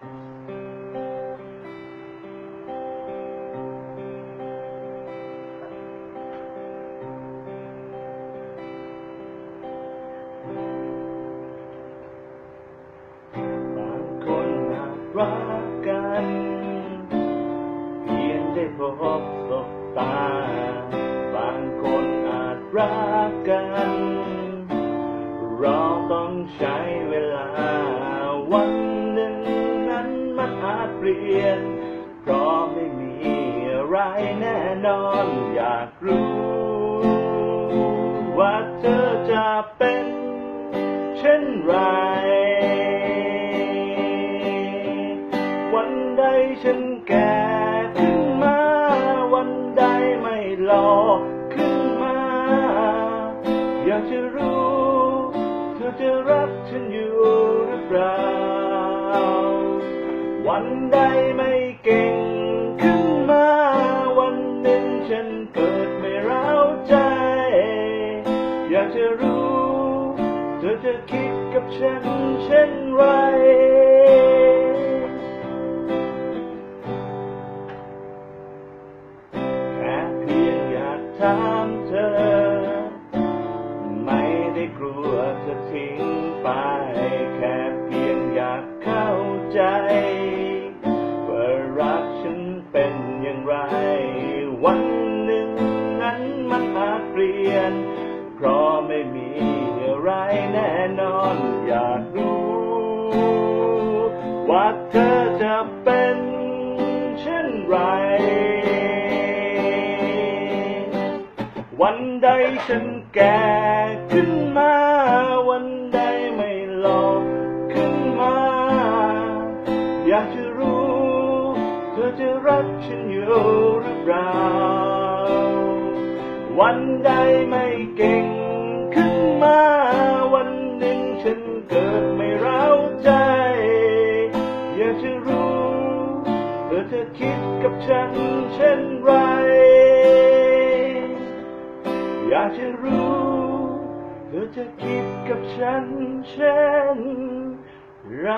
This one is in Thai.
บางคนอาจรักกันเพียงได้พบสบตา บางคนอาจรักกัน เราต้องใช้เวลาวันียน เพราะไม่มีอะไรแน่นอนอยากรู้ ว่าเธอจะเป็นเช่นไร วันใดฉันแก่ขึ้นมา วันใดไม่หล่อขึ้นมา อยากจะรู้ เธอจะรักฉันอยู่หรือเปล่า วันใดไม่เก่งขึ้นมา วันหนึ่งฉันเกิดไม่ร้าวใจ อยากจะรู้ เธอจะคิดกับฉันเช่นไรแค่เพียงอยากถามเธอ ไม่ได้กลัวจะทิ้งไปแค่เพียงอยากเข้าใจ ไรแน่นอนอยากรู้ ว่าเธอจะเป็นเช่นไร วันใดฉันแก่ขึ้นมา วันใดไม่หล่อขึ้นมา อยากจะรู้ เธอจะรักฉันอยู่หรือเปล่า วันใดไม่ ฉันเช่นไร อยากจะรู้เธอจะคิดกับฉันเช่นไร